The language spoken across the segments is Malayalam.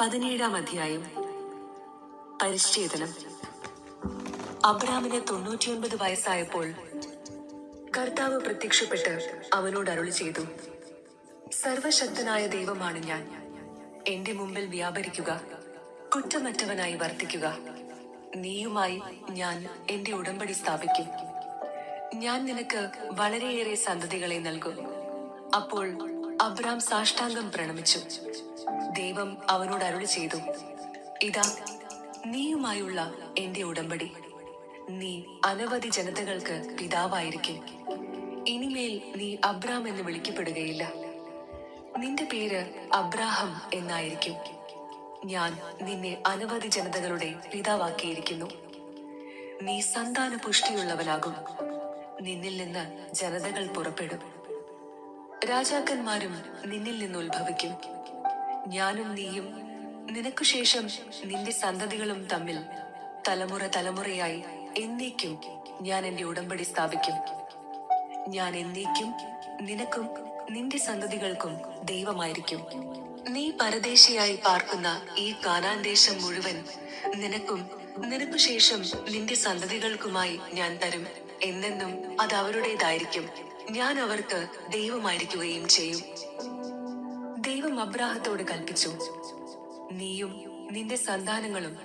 പതിനേഴാം അധ്യായം. പരിശ്ചേതനം. അബ്രാമിന് തൊണ്ണൂറ്റിയൊൻപത് വയസ്സായപ്പോൾ കർത്താവ് പ്രത്യക്ഷപ്പെട്ട് അവനോട് അരുളി ചെയ്തു സർവശക്തനായ ദൈവമാണ് ഞാൻ. എന്റെ മുമ്പിൽ വ്യാപരിക്കുക കുറ്റമറ്റവനായി വർത്തിക്കുക. നീയുമായി ഞാൻ എന്റെ ഉടമ്പടി സ്ഥാപിക്കും. ഞാൻ നിനക്ക് വളരെയേറെ സന്തതികളെ നൽകും. അപ്പോൾ അബ്രാം സാഷ്ടാംഗം പ്രണമിച്ചു. ദൈവം അവനോട് അരുളി ചെയ്തു. ഇതാ നീയുമായുള്ള എന്റെ ഉടമ്പടി. നീ അനവധി ജനതകൾക്ക് പിതാവായിരിക്കും. ഇനിമേൽ നീ അബ്രാം എന്ന് വിളിക്കപ്പെടുകയില്ല. നിന്റെ പേര് അബ്രാഹം എന്നായിരിക്കും. ഞാൻ നിന്നെ അനവധി ജനതകളുടെ പിതാവാക്കിയിരിക്കുന്നു. നീ സന്താന പുഷ്ടിയുള്ളവനാകും നിന്നിൽ നിന്ന് ജനതകൾ പുറപ്പെടും. രാജാക്കന്മാരും നിന്നിൽ നിന്ന് ഉത്ഭവിക്കും. ഞാനും നീയും നിനക്കു ശേഷം നിന്റെ സന്തതികളും തമ്മിൽ തലമുറ തലമുറയായി എന്നേക്കും ഞാൻ എന്റെ ഉടമ്പടി സ്ഥാപിക്കും. ഞാൻ എന്നേക്കും നിനക്കും നിന്റെ സന്തതികൾക്കും ദൈവമായിരിക്കും. നീ പരദേശിയായി പാർക്കുന്ന ഈ കാനാൻ ദേശം മുഴുവൻ നിനക്കും നിനക്കു ശേഷം നിന്റെ സന്തതികൾക്കുമായി ഞാൻ തരും. എന്നെന്നും അത് അവരുടേതായിരിക്കും. ഞാൻ അവർക്ക് ദൈവമായിരിക്കുകയും ചെയ്യും. ദൈവം അബ്രാഹത്തോട് കൽപ്പിച്ചു. നീയും നിന്റെ സന്താനങ്ങളും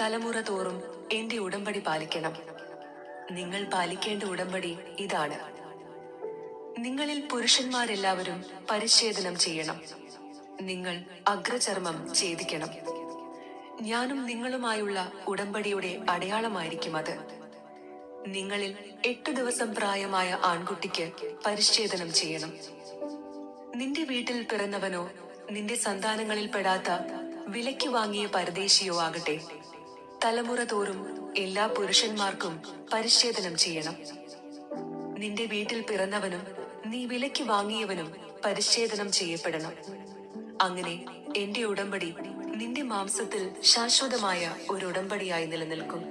തലമുറ തോറും എന്റെ ഉടമ്പടി പാലിക്കണം. നിങ്ങൾ പാലിക്കേണ്ട ഉടമ്പടി ഇതാണ്. നിങ്ങളിൽ പുരുഷന്മാരെല്ലാവരും പരിച്ഛേദനം ചെയ്യണം. നിങ്ങൾ അഗ്രചർമ്മം ഛേദിക്കണം. ഞാനും നിങ്ങളുമായുള്ള ഉടമ്പടിയുടെ അടയാളമായിരിക്കും അത്. നിങ്ങളിൽ എട്ടു ദിവസം പ്രായമായ ആൺകുട്ടിക്ക് പരിച്ഛേദനം ചെയ്യണം. നിന്റെ വീട്ടിൽ പിറന്നവനോ നിന്റെ സന്താനങ്ങളിൽ പെടാത്ത വിലയ്ക്ക് വാങ്ങിയ പരദേശിയോ ആകട്ടെ. തലമുറ തോറും എല്ലാ പുരുഷന്മാർക്കും പരിച്ഛേദനം ചെയ്യണം. നിന്റെ വീട്ടിൽ പിറന്നവനും നീ വിലയ്ക്ക് വാങ്ങിയവനും പരിച്ഛേദനം ചെയ്യപ്പെടണം. അങ്ങനെ എന്റെ ഉടമ്പടി നിന്റെ മാംസത്തിൽ ശാശ്വതമായ ഒരു ഉടമ്പടിയായി നിലനിൽക്കും.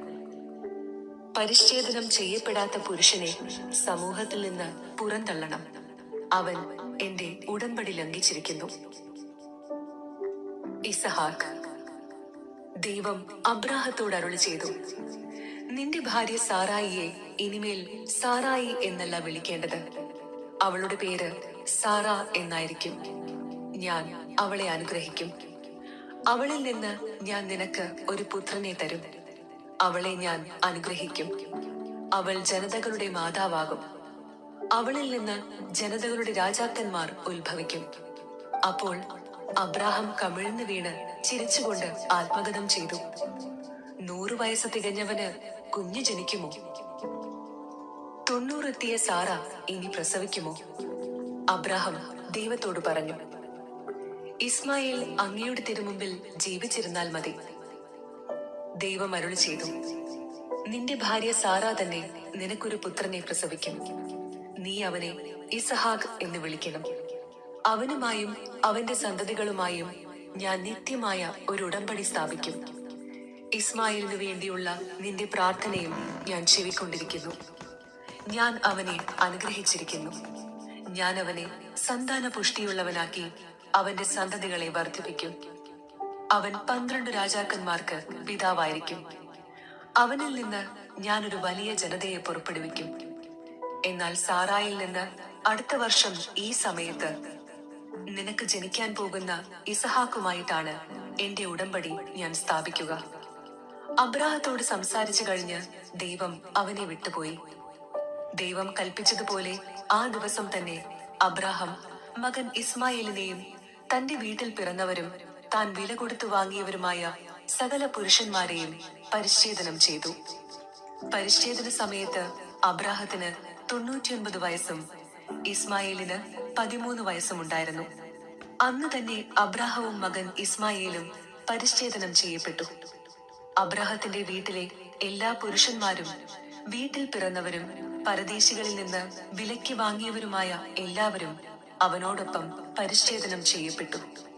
പരിച്ഛേദനം ചെയ്യപ്പെടാത്ത പുരുഷനെ സമൂഹത്തിൽ നിന്ന് പുറന്തള്ളണം. അവൻ എന്റെ ഉടമ്പടി ലംഘിച്ചിരിക്കുന്നു. ഇസഹാക്ക് ദൈവം അബ്രാഹത്തോട് അരുളി ചെയ്തു. നിന്റെ ഭാര്യ സാറായിയെ ഇനിമേൽ സാറായി എന്നല്ല വിളിക്കേണ്ടത്. അവളുടെ പേര് സാറ എന്നായിരിക്കും. ഞാൻ അവളെ അനുഗ്രഹിക്കും. അവളിൽ നിന്ന് ഞാൻ നിനക്ക് ഒരു പുത്രനെ തരും. അവളെ ഞാൻ അനുഗ്രഹിക്കും. അവൾ ജനതകളുടെ മാതാവാകും. അവളിൽ നിന്ന് ജനതകളുടെ രാജാക്കന്മാർ ഉത്ഭവിക്കും. അപ്പോൾ അബ്രാഹം കമിഴ്ന്നു വീണ് ചിരിച്ചുകൊണ്ട് ആത്മഗതം ചെയ്തു. നൂറു വയസ്സ് തികഞ്ഞവന് കുഞ്ഞു ജനിക്കുമോ? തൊണ്ണൂറെത്തിയ സാറ ഇനി പ്രസവിക്കുമോ? അബ്രാഹം ദൈവത്തോട് പറഞ്ഞു ഇസ്മായിൽ അങ്ങയുടെ തിരുമുമ്പിൽ ജീവിച്ചിരുന്നാൽ മതി. ദൈവം അരുൾ ചെയ്തു നിന്റെ ഭാര്യ സാറ തന്നെ നിനക്കൊരു പുത്രനെ പ്രസവിക്കും. നീ അവനെ ഇസഹാഖ് എന്ന് വിളിക്കണം. അവനുമായും അവന്റെ സന്തതികളുമായും ഞാൻ നിത്യമായ ഒരു ഉടമ്പടി സ്ഥാപിക്കും. ഇസ്മായിലിനു വേണ്ടിയുള്ള നിന്റെ പ്രാർത്ഥനയും ഞാൻ ചെവിക്കൊണ്ടിരിക്കുന്നു. ഞാൻ അവനെ അനുഗ്രഹിച്ചിരിക്കുന്നു. ഞാൻ അവനെ സന്താന പുഷ്ടിയുള്ളവനാക്കി അവന്റെ സന്തതികളെ വർദ്ധിപ്പിക്കും. അവൻ പന്ത്രണ്ട് രാജാക്കന്മാർക്ക് പിതാവായിരിക്കും. അവനിൽ നിന്ന് ഞാനൊരു വലിയ ജനതയെ പുറപ്പെടുവിക്കും. എന്നാൽ സാറായിൽ നിന്ന് അടുത്ത വർഷം ഈ സമയത്ത് നിനക്ക് ജനിക്കാൻ പോകുന്ന ഇസഹാക്കുമായിട്ടാണ് എന്റെ ഉടമ്പടി ഞാൻ സ്ഥാപിക്കുക. അബ്രാഹത്തോട് സംസാരിച്ചു കഴിഞ്ഞ് ദൈവം അവനെ വിട്ടുപോയി. ദൈവം കൽപ്പിച്ചതുപോലെ ആ ദിവസം തന്നെ അബ്രാഹം മകൻ ഇസ്മായിലിനെയും തന്റെ വീട്ടിൽ പിറന്നവരും താൻ വില കൊടുത്തു വാങ്ങിയവരുമായ സകല പുരുഷന്മാരെയും പരിച്ഛേദനം ചെയ്തു. പരിച്ഛേദന സമയത്ത് അബ്രാഹത്തിന് തൊണ്ണൂറ്റിയൊൻപത് വയസ്സും ഇസ്മായേലിന് പതിമൂന്ന് വയസ്സും ഉണ്ടായിരുന്നു അന്ന് തന്നെ അബ്രാഹവും മകൻ ഇസ്മായേലും പരിച്ഛേദനം ചെയ്യപ്പെട്ടു. അബ്രാഹത്തിന്റെ വീട്ടിലെ എല്ലാ പുരുഷന്മാരും വീട്ടിൽ പിറന്നവരും പരദേശികളിൽ നിന്ന് വിലയ്ക്ക് വാങ്ങിയവരുമായ എല്ലാവരും അവനോടൊപ്പം പരിച്ഛേദനം ചെയ്യപ്പെട്ടു.